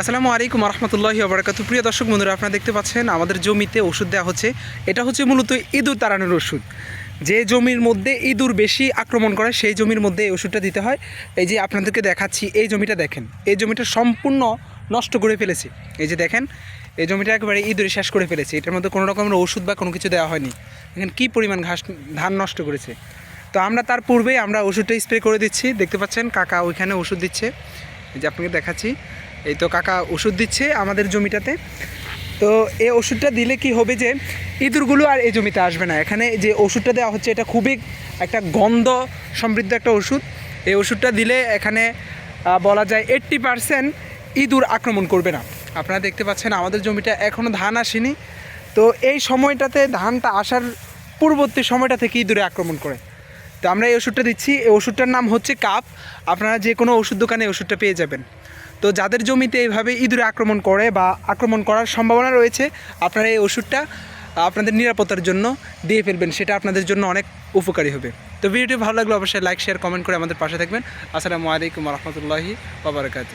আসসালামু আলাইকুম রহমতুল্লাহি আবরাকাতু প্রিয় দর্শক বন্ধুরা, আপনারা দেখতে পাচ্ছেন আমাদের জমিতে ওষুধ দেওয়া হচ্ছে। এটা হচ্ছে মূলত ইঁদুর তাড়ানোর ওষুধ। যে জমির মধ্যে ইঁদুর বেশি আক্রমণ করে, সেই জমির মধ্যে এই ওষুধটা দিতে হয়। এই যে আপনাদেরকে দেখাচ্ছি, এই জমিটা দেখেন। এই জমিটা সম্পূর্ণ নষ্ট করে ফেলেছে। এই যে দেখেন, এই জমিটা একেবারে ইঁদুরে শেষ করে ফেলেছে। এটার মধ্যে কোনো রকমের ওষুধ বা কোনো কিছু দেওয়া হয়নি। এখানে কী পরিমাণ ঘাস, ধান নষ্ট করেছে। তো আমরা তার পূর্বেই আমরা ওষুধটা স্প্রে করে দিচ্ছি। দেখতে পাচ্ছেন, কাকা ওইখানে ওষুধ দিচ্ছে। এই যে আপনাকে দেখাচ্ছি। এই তো কাকা ওষুধ দিচ্ছে আমাদের জমিটাতে। তো এই ওষুধটা দিলে কি হবে যে ইঁদুরগুলো আর এই জমিতে আসবে না। এখানে যে ওষুধটা দেওয়া হচ্ছে, এটা খুবই একটা গন্ধ সমৃদ্ধ একটা ওষুধ। এই ওষুধটা দিলে এখানে বলা যায় এইট্টি পারসেন্ট ইঁদুর আক্রমণ করবে না। আপনারা দেখতে পাচ্ছেন আমাদের জমিটা এখনও ধান আসেনি। তো এই সময়টাতে ধানটা আসার পূর্ববর্তী সময়টা থেকে ইঁদুরে আক্রমণ করে। তো আমরা এই ওষুধটা দিচ্ছি। এই ওষুধটার নাম হচ্ছে কাপ আপনারা যে কোনো ওষুধ দোকানে ওষুধটা পেয়ে যাবেন। তো যাদের জমিতে এইভাবে ইঁদুরে আক্রমণ করে বা আক্রমণ করার সম্ভাবনা রয়েছে, আপনারা এই ওষুধটা আপনাদের নিরাপত্তার জন্য দিয়ে ফেলবেন। সেটা আপনাদের জন্য অনেক উপকারী হবে। তো ভিডিওটি ভালো লাগলে অবশ্যই লাইক শেয়ার কমেন্ট করে আমাদের পাশে থাকবেন। আসসালামু আলাইকুম রহমতুল্লাহি বাবরকাত